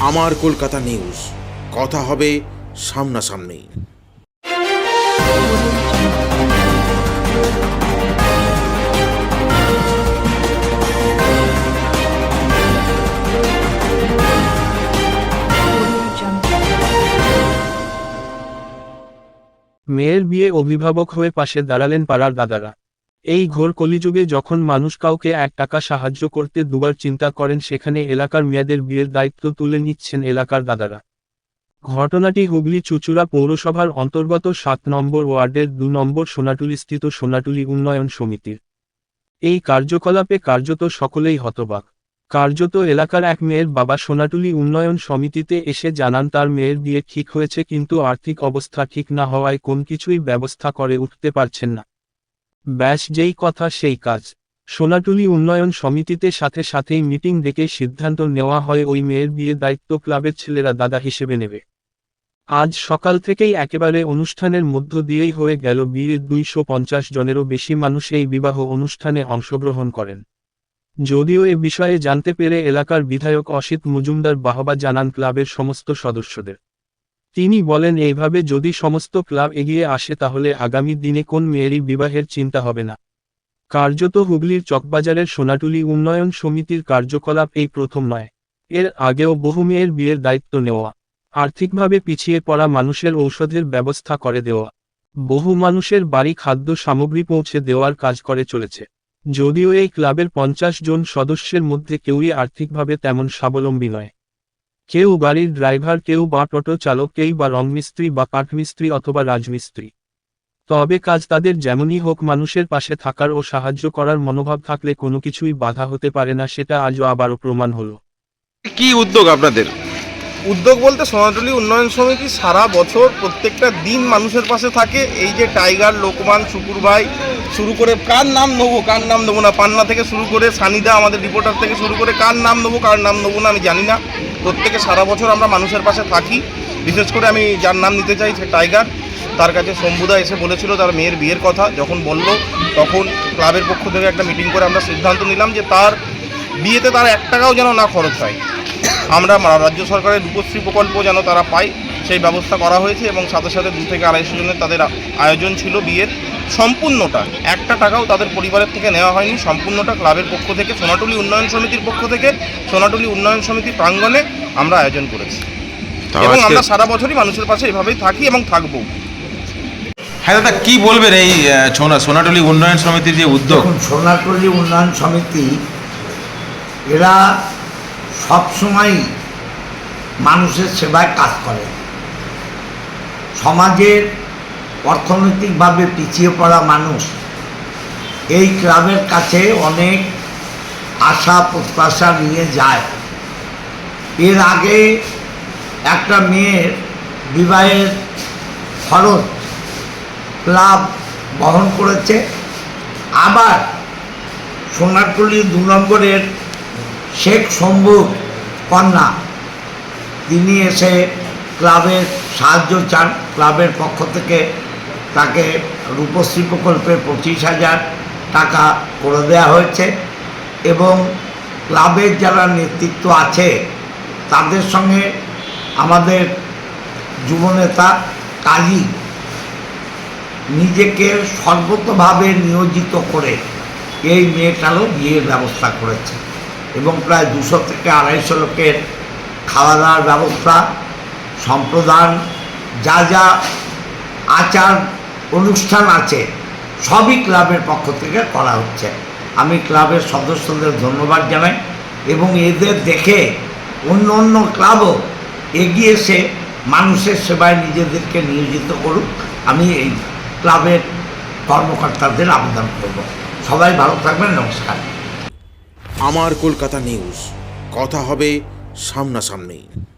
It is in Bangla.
আমার কলকাতা নিউজ। কথা হবে সামনাসামনি। মেয়ের বিয়ে অভিভাবক হয়ে পাশে দাঁড়ালেন পাড়ার দাদারা। এই ঘোর কলিযুগে যখন মানুষ কাউকে এক টাকা সাহায্য করতে দুবার চিন্তা করেন, সেখানে এলাকার মেয়েদের বিয়ের দায়িত্ব তুলে নিচ্ছেন এলাকার দাদারা। ঘটনাটি হুগলি চুচুড়া পৌরসভার অন্তর্গত সাত নম্বর ওয়ার্ডের দু নম্বর সোনাটুলি স্থিত সোনাটুলি উন্নয়ন সমিতির। এই কার্যকলাপে কার্যত সকলেই হতবাক। কার্যত এলাকার এক মেয়ের বাবা সোনাটুলি উন্নয়ন সমিতিতে এসে জানান, তার মেয়ের বিয়ে ঠিক হয়েছে, কিন্তু আর্থিক অবস্থা ঠিক না হওয়ায় কোন কিছুই ব্যবস্থা করে উঠতে পারছেন না। ব্যাস যেই কথা সেই কাজ। সোনাটুলি উন্নয়ন সমিতিতে সাথে সাথেই মিটিং ডেকে সিদ্ধান্ত নেওয়া হয় ওই মেয়ের বিয়ে দায়িত্ব ক্লাবের ছেলেরা দাদা হিসেবে নেবে। আজ সকাল থেকেই একেবারে অনুষ্ঠানের মধ্য দিয়েই হয়ে গেল বিয়ের দুইশো পঞ্চাশ জনেরও বেশি মানুষ এই বিবাহ অনুষ্ঠানে অংশগ্রহণ করেন। যদিও এ বিষয়ে জানতে পেরে এলাকার বিধায়ক অসিত মজুমদার বাহবা জানান ক্লাবের সমস্ত সদস্যদের। তিনি বলেন, এইভাবে যদি সমস্ত ক্লাব এগিয়ে আসে, তাহলে আগামী দিনে কোন মেয়েরই বিবাহের চিন্তা হবে না। কার্যত হুগলির চকবাজারের সোনাটুলি উন্নয়ন সমিতির কার্যকলাপ এই প্রথম নয়। এর আগেও বহু মেয়ের বিয়ের দায়িত্ব নেওয়া, আর্থিকভাবে পিছিয়ে পড়া মানুষের ঔষধের ব্যবস্থা করে দেওয়া, বহু মানুষের বাড়ি খাদ্য সামগ্রী পৌঁছে দেওয়ার কাজ করে চলেছে। যদিও এই ক্লাবের পঞ্চাশ জন সদস্যের মধ্যে কেউই আর্থিকভাবে তেমন স্বাবলম্বী নয়। কেউ গাড়ির ড্রাইভার কেউ বা টোটো চালক কেউ বা রংমিস্ত্রি বা কাঠমিস্ত্রি অথবা রাজমিস্ত্রি। তবে কাজ তাদের যেমনই হোক মানুষের পাশে থাকার ও সাহায্য করার মনোভাব থাকলে কোনো কিছুই বাধা হতে পারে না সেটা আজও আবারও প্রমাণ হলো। কি উদ্যোগ আপনাদের? উদ্যোগ বলতে সোনাটুলি উন্নয়ন সমিতি সারা বছর প্রত্যেকটা দিন মানুষের পাশে থাকে। এই যে টাইগার লোকমান শুকুর ভাই শুরু করে কার নাম নেব কার নাম নেব না পান্না থেকে শুরু করে সানিদা আমাদের রিপোর্টার থেকে শুরু করে কার নাম নেব কার নাম নেব না আমি জানি না। প্রত্যেকে সারা বছর আমরা মানুষের পাশে থাকি। বিশেষ করে আমি যার নাম নিতে চাই সে টাইগার। তার কাছে শম্ভুদা এসে বলেছিল তার মেয়ের বিয়ের কথা। যখন বলল, তখন ক্লাবের পক্ষ থেকে একটা মিটিং করে আমরা সিদ্ধান্ত নিলাম যে তার বিয়েতে তার এক টাকাও যেন না খরচ হয়। আমরা রাজ্য সরকারের রূপশ্রী প্রকল্প যেন তারা পায়, সেই ব্যবস্থা করা হয়েছে এবং সাথে সাথে দু থেকে আড়াইশো জনের তাদের আয়োজন ছিল বিয়ের। সম্পূর্ণটা। একটা টাকাও তাদের পরিবারের থেকে নেওয়া হয়নি। সম্পূর্ণটা ক্লাবের পক্ষ থেকে সোনাটুলি উন্নয়ন সমিতির পক্ষ থেকে সোনাটুলি উন্নয়ন সমিতি প্রাঙ্গণে আমরা আয়োজন করেছি। এবং আমরা সারা বছরই মানুষের পাশে এভাবেই থাকি এবং থাকব। হ্যাঁ দাদা কি বলবেন এই সোনা সোনাটুলি উন্নয়ন সমিতির যে উদ্যোগ? সোনারপল্লী উন্নয়ন সমিতি এরা সবসময় মানুষের সেবায় কাজ করে। সমাজের অর্থনৈতিকভাবে পিছিয়ে পড়া মানুষ। এই ক্লাবের কাছে অনেক আশা, প্রত্যাশা নিয়ে যায়। এর আগে একটা মেয়ের বিবাহের খরচ ক্লাব বহন করেছে। আবার সোনারটুলি দু নম্বরের শেখ শম্ভুর কন্যা, তিনি এসে ক্লাবের সাহায্য চান, ক্লাবের পক্ষ থেকে তাকে রূপশ্রী প্রকল্পে পঁচিশ হাজার টাকা করে দেওয়া হয়েছে এবং ক্লাবের যারা নেতৃত্ব আছে, তাদের সঙ্গে আমাদের যুবনেতা কাজী নিজেকে সর্বতভাবে নিয়োজিত করে এই মেয়েটারও বিয়ের ব্যবস্থা করেছে এবং প্রায় দুশো থেকে আড়াইশো লোকের খাওয়া দাওয়ার ব্যবস্থা, সম্প্রদান, যা যা আচার অনুষ্ঠান আছে। সবই ক্লাবের পক্ষ থেকে করা হচ্ছে। আমি ক্লাবের সদস্যদের ধন্যবাদ জানাই এবং এদের দেখে অন্য অন্য ক্লাবও এগিয়ে এসে মানুষের সেবায় নিজেদেরকে নিয়োজিত করুক। আমি এই ক্লাবের কর্মকর্তাদের আবেদন করব। সবাই ভালো থাকবেন, নমস্কার। আমার কলকাতা নিউজ। কথা হবে সামনাসামনি।